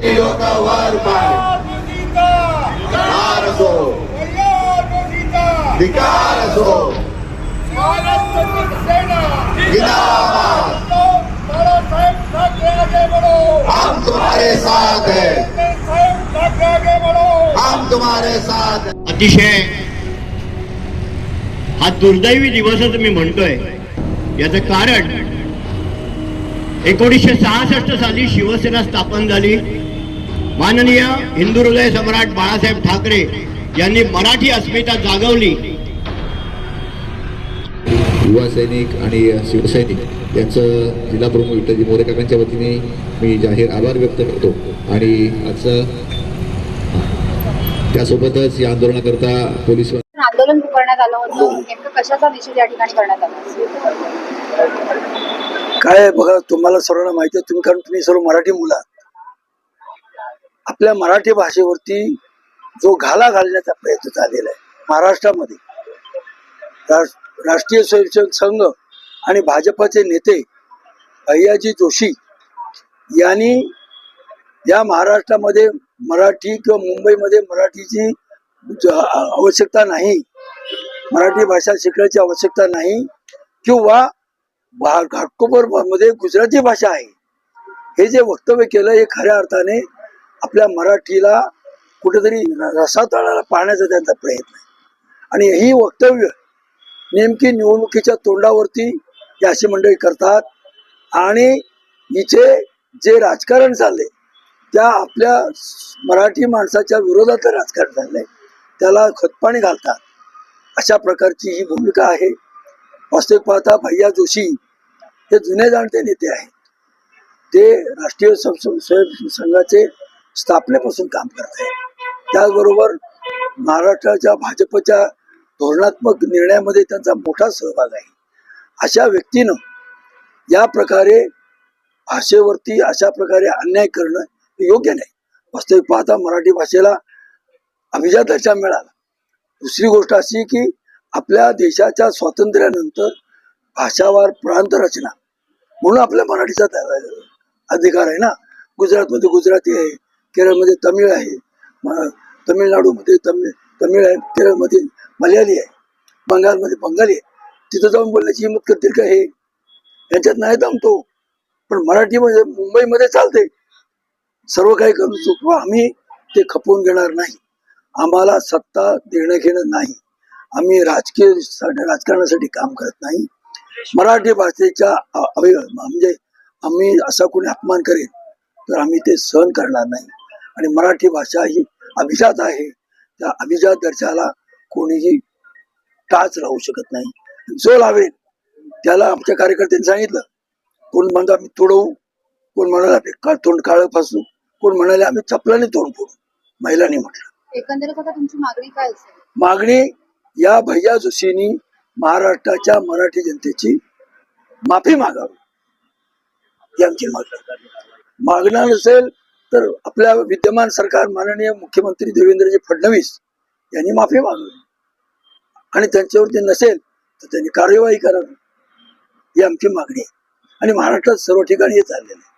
वर असो हम तुम्हारे साथ हम तुम्हारे साथ अतिशय हा दुर्दैवी दिवसच मी म्हणतोय. याचं कारण एकोणीसशे सहासष्ट साली शिवसेना स्थापन झाली. माननीय हिंदू हृदय सम्राट बाळासाहेब ठाकरे यांनी मराठी अस्मिता जागवली. युवा सैनिक आणि शिवसैनिक यांचं जिल्हा प्रमुख विठ्ठलजी मोरे काकांच्या वतीने मी जाहीर आभार व्यक्त करतो. आणि आजचं त्यासोबतच या आंदोलनाकरता पोलीस आंदोलन करण्यात आलं होतं नेमकं कशाचा निषेध या ठिकाणी करण्यात आला? काय बघा तुम्हाला सर्वांना माहिती आहे तुम्ही कारण तुम्ही सर्व मराठी मुलं. आपल्या मराठी भाषेवरती जो घाला घालण्याचा प्रयत्न झालेला आहे महाराष्ट्रामध्ये. राष- राष्ट्रीय स्वयंसेवक संघ आणि भाजपचे नेते भैयाजी जोशी यांनी या महाराष्ट्रामध्ये मराठी किंवा मुंबईमध्ये मराठीची आवश्यकता नाही मराठी भाषा शिकण्याची आवश्यकता नाही किंवा भा- घाटकोपरमध्ये गुजराती भाषा आहे. हे जे वक्तव्य केलं हे खऱ्या अर्थाने आपल्या मराठीला कुठेतरी रसातळाला पाहण्याचा त्यांचा प्रयत्न आहे. आणि ही वक्तव्य नेमकी निवडणुकीच्या तोंडावरती ही अशी मंडळी करतात. आणि हिचे जे राजकारण चालले त्या आपल्या मराठी माणसाच्या विरोधात राजकारण चाललंय त्याला खतपाणी घालतात. अशा प्रकारची ही भूमिका आहे. वास्तविक पाहता भैया जोशी हे जुने जाणते नेते आहेत. ते राष्ट्रीय सं- स्वयं संघाचे स्थापनेपासून काम करत आहे त्याचबरोबर महाराष्ट्राच्या भाजपच्या धोरणात्मक निर्णयामध्ये त्यांचा मोठा सहभाग आहे. अशा व्यक्तीनं या प्रकारे भाषेवरती अशा प्रकारे अन्याय करणं योग्य नाही. वास्तविक पाहता मराठी भाषेला अभिजात दर्जा मिळाला. दुसरी गोष्ट अशी की आपल्या देशाच्या स्वातंत्र्यानंतर भाषावार प्रांत रचना म्हणून आपल्या मराठीचा अधिकार आहे ना? गुजरातमध्ये गुजराती आहे. केरळमध्ये तमिळ आहे. तमिळनाडूमध्ये तमिळ तमिळ आहे केरळमध्ये मल्याळी आहे बंगालमध्ये बंगाली आहे. तिथं जाऊन बोलण्याची हिंमत करतील का हे यांच्यात नाही दमतो पण मराठीमध्ये मुंबईमध्ये चालते सर्व काही करू शकतो आम्ही ते खपवून घेणार नाही. आम्हाला सत्ता देणं घेणं नाही. आम्ही राजकीय राजकारणासाठी काम करत नाही. मराठी भाषेच्या अवय- म्हणजे आम्ही असा कोणी अपमान करेल तर आम्ही ते सहन करणार नाही. आणि मराठी भाषा ही अभिजात आहे. त्या अभिजात दर्जाला कोणीही टाच लावू शकत नाही. जो लावेल त्याला आमच्या कार्यकर्त्यांनी सांगितलं. कोण म्हणतो आम्ही तोडवू कोण म्हणाले आम्ही का तोंड काळं फासू कोण म्हणाले आम्ही चपलाने तोंड फोडू. महिलांनी म्हटलं. एकंदरीत आता तुमची मागणी काय मागणी या भैया जोशींनी महाराष्ट्राच्या मराठी जनतेची माफी मागावी. ही आमची मागणी मागणार नसेल तर आपल्या विद्यमान सरकार माननीय मुख्यमंत्री देवेंद्रजी फडणवीस यांनी माफी मागावी. आणि त्यांच्यावरती नसेल तर त्यांनी कार्यवाही करावी. ही आमची मागणी आहे. आणि महाराष्ट्रात सर्व ठिकाणी हे चाललेलं आहे.